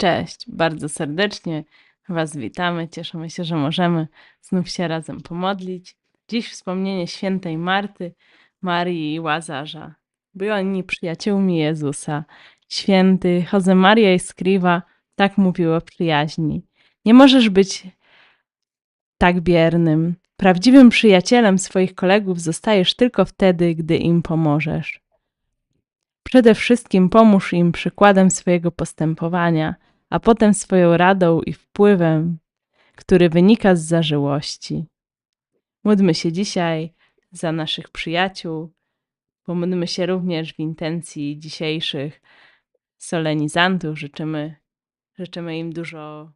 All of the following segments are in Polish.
Cześć, bardzo serdecznie Was witamy. Cieszymy się, że możemy znów się razem pomodlić. Dziś wspomnienie świętej Marty, Marii i Łazarza. Byli oni przyjaciółmi Jezusa. Święty Josemaria Escriva tak mówił o przyjaźni. Nie możesz być tak biernym. Prawdziwym przyjacielem swoich kolegów zostajesz tylko wtedy, gdy im pomożesz. Przede wszystkim pomóż im przykładem swojego postępowania, a potem swoją radą i wpływem, który wynika z zażyłości. Módlmy się dzisiaj za naszych przyjaciół, pomódlmy się również w intencji dzisiejszych solenizantów. Życzymy, życzymy im dużo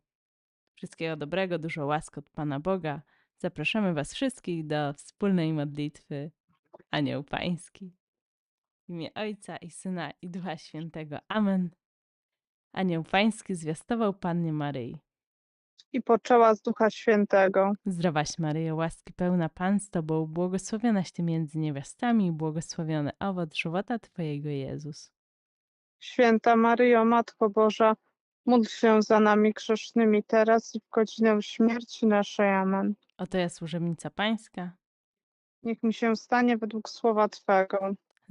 wszystkiego dobrego, dużo łask od Pana Boga. Zapraszamy Was wszystkich do wspólnej modlitwy Anioł Pański. W imię Ojca i Syna i Ducha Świętego. Amen. Anioł Pański zwiastował Pannie Maryi. i poczęła z Ducha Świętego. Zdrowaś Maryjo, łaski pełna Pan z Tobą, błogosławionaś Ty między niewiastami i błogosławiony owoc żywota Twojego Jezus. Święta Maryjo, Matko Boża, módl się za nami grzesznymi teraz i w godzinę śmierci naszej. Amen. Oto ja służebnica Pańska. Niech mi się stanie według słowa Twego.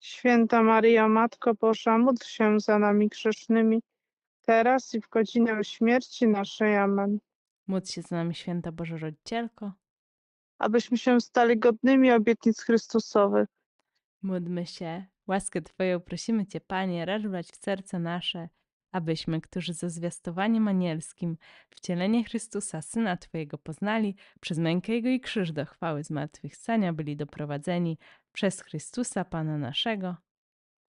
Święta Maryjo, Matko Boża, módl się za nami grzesznymi teraz i w godzinę śmierci naszej. Amen. Módl się z nami, święta Boża Rodzicielko. abyśmy się stali godnymi obietnic Chrystusowych. Módlmy się. Łaskę Twoją prosimy Cię, Panie, racz w serce nasze, abyśmy, którzy ze zwiastowaniem anielskim wcielenie Chrystusa, Syna Twojego poznali, przez mękę Jego i krzyż do chwały zmartwychwstania byli doprowadzeni przez Chrystusa, Pana naszego.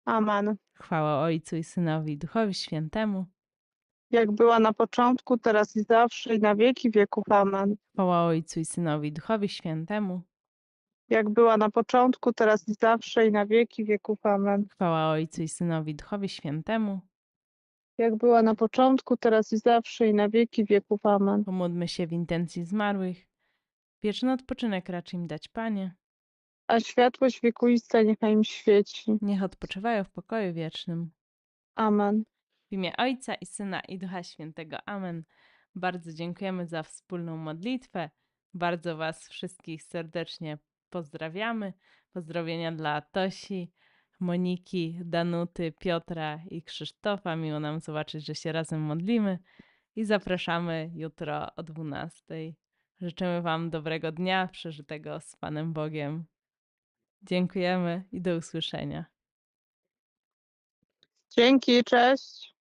Amen. Chwała Ojcu i Synowi i Duchowi Świętemu. Jak była na początku, teraz i zawsze, i na wieki wieków. Amen. Chwała Ojcu i Synowi i Duchowi Świętemu. Jak była na początku, teraz i zawsze, i na wieki wieków. Amen. Chwała Ojcu i Synowi i Duchowi Świętemu. Jak była na początku, teraz i zawsze, i na wieki wieków. Amen. Pomódlmy się w intencji zmarłych. Wieczny odpoczynek racz im dać, Panie. A światłość wiekuista niechaj im świeci. Niech odpoczywają w pokoju wiecznym. Amen. W imię Ojca i Syna i Ducha Świętego. Amen. Bardzo dziękujemy za wspólną modlitwę. Bardzo Was wszystkich serdecznie pozdrawiamy. Pozdrowienia dla Tosi, Moniki, Danuty, Piotra i Krzysztofa. Miło nam zobaczyć, że się razem modlimy. I zapraszamy jutro o 12. Życzymy Wam dobrego dnia, przeżytego z Panem Bogiem. Dziękujemy i do usłyszenia. Dzięki, cześć.